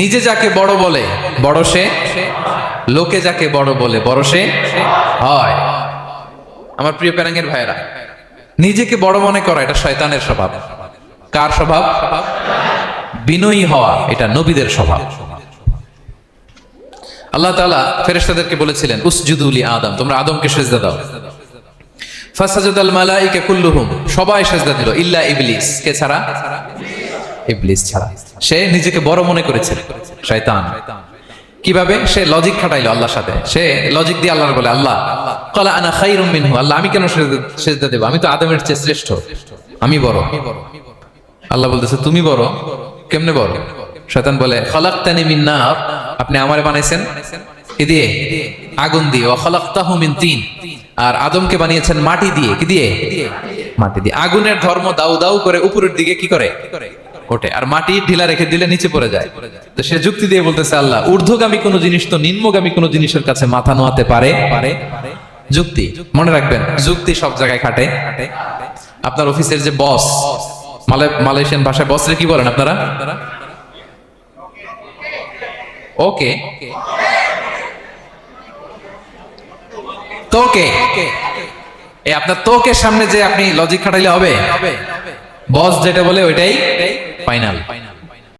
নিজে যাকে বড় বলে, বড় সে? লোকে যাকে বড় বলে, বড় সে? হয়। আমার প্রিয় প্যারাঙ্গের ভাইয়েরা, নিজেকে বড় মনে করা এটা শয়তানের স্বভাব। কার স্বভাব? বিনয়ী হওয়া এটা নবীদের স্বভাব। আল্লাহ তাআলা ফেরেশতাদেরকে বলেছিলেন উসজুদুলি আদম। তোমরা আদমকে সেজদা দাও। ফাসাজাদাল মালাইকা কুল্লুহুম, সবাই সেজদা দিল, ইল্লা ইবলিস। কে ছাড়া? ইবলিস ছাড়া। সে নিজেকে বড় মনে করেছিল শয়তান। কীভাবে? সে লজিক খাটাইলো আল্লাহর সাথে। সে লজিক দিয়ে আল্লাহর বলে, আল্লাহ, কলা আনা খাইরুম মিনহু। আল্লাহ, আমি কেন সেজদা- দেব? আমি তো আদমের চেয়ে শ্রেষ্ঠ। আমি বড়। আল্লাহ বলতেছে, তুমি বড়? কেমনে বড়? শয়তান বলে, খলাক্তানি মিন নার। আপনি আমারে বানাইছেন? কি দিয়ে? আগুন দিয়ে। ও খলাক্তাহু মিন তিন। আর আদমকে বানিয়েছেন মাটি দিয়ে। কি দিয়ে? মাটি দিয়ে। আগুনের ধর্ম দাউ দাউ করে উপরের দিকে কি করে? ওঠে। আর মাটি ঢিলা রেখে দিলে নিচে পড়ে যায়। তো সে যুক্তি দিয়ে বলতেছে, আল্লাহ, ঊর্ধ্বগামী কোনো জিনিস তো নিম্নগামী কোনো জিনিসের কাছে মাথা নোয়াতে পারে? পারে যুক্তি, মনে রাখবেন, যুক্তি সব জায়গায় খাটে। আপনার অফিসের যে বস মালয়েশিয়ান ভাষায় বসরে কি বলেন আপনারা? ওকে। তোকে। এ, আপনার তোকে সামনে যে আপনি লজিক খাটাইলে হবে? বস যেটা বলে ওইটাই ফাইনাল